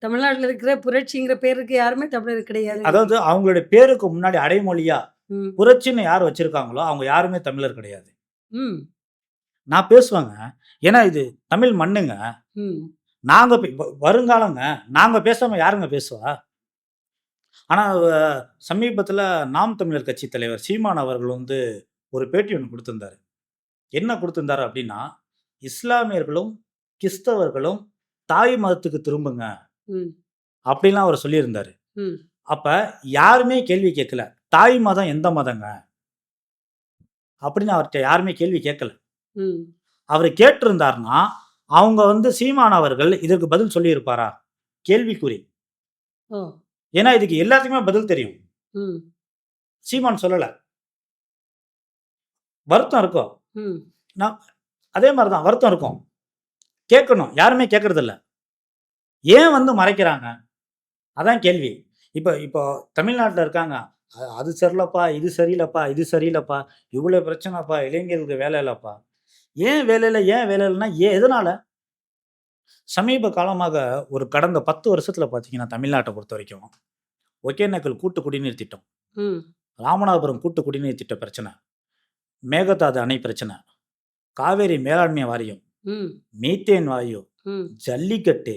தமிழ்நாட்டுல இருக்கிற புரட்சிங்கிற பேருக்கு யாருமே தமிழர் கிடையாது. அதாவது அவங்களுடைய பேருக்கு முன்னாடி அடைமொழியா. புரட்சின்னு யார் வச்சிருக்காங்களோ அவங்க யாருமே தமிழர் கிடையாது. ம். நான் பேசுவேங்க. ஏன்னா இது தமிழ் மண்ணுங்க. நாங்க வருங்காலங்க. நாங்க பேசாம யாருங்க பேசுவா? ஆனா சமீபத்தில நாம் தமிழர் கட்சி தலைவர் சீமான் அவர்கள் வந்து ஒரு பேட்டி ஒண்ணு குடுத்திருந்தாரு. என்ன குடுத்திருந்தாரு அப்டின்னா, இஸ்லாமியர்களும், கிறிஸ்தவர்களும் தாய் மதத்துக்கு திரும்புங்க. ம். அப்டிலாம் அவரு சொல்லியிருந்தாரு. அப்ப யாருமே கேள்வி கேட்கல. தாய் மதம் எந்த மதங்க? அப்டின்னு அவர்ட்ட யாருமே கேள்வி கேட்கல. அவரு கேட்டிருந்தார்னா, அவங்க வந்து சீமான் அவர்கள் இதற்கு பதில் சொல்லியிருப்பாரா? கேள்விக்குறி. ஏன்னா இதுக்கு எல்லாத்துக்குமே பதில் தெரியும். சீமான் சொல்லல. வருத்தம் இருக்கும். நான் அதே மாரி தான் வருத்தம் இருக்கும். கேட்கணும். யாருமே கேட்கறதில்ல. ஏன் வந்து மறைக்கிறாங்க? அதான் கேள்வி. இப்ப இப்போ தமிழ்நாட்டுல இருக்காங்க. அது சரியில்லப்பா, இது சரியில்லப்பா, இது சரியில்லப்பா, இவ்ளோ பிரச்சனைப்பா, இளைஞர்களுக்கு வேலை இல்லப்பா. ஏன் வேலை இல்ல? ஏன் வேலை இல்லன்னா, ஏன் எதனால? சமீப காலமாக ஒரு கடந்த 10 வருஷத்துல பார்த்தீங்கன்னா, தமிழ்நாட்ட பொறுத்தவரைக்கும், ஒகேனக்கல் கூட்டு குடிநீர் திட்டம். ராமநாதபுரம் கூட்டு குடிநீர் திட்ட பிரச்சனை, மேகதாது அணை பிரச்சனை, காவேரி மேலாண்மை வாரியம். மீத்தேன் வாயு. ஜல்லிக்கட்டு,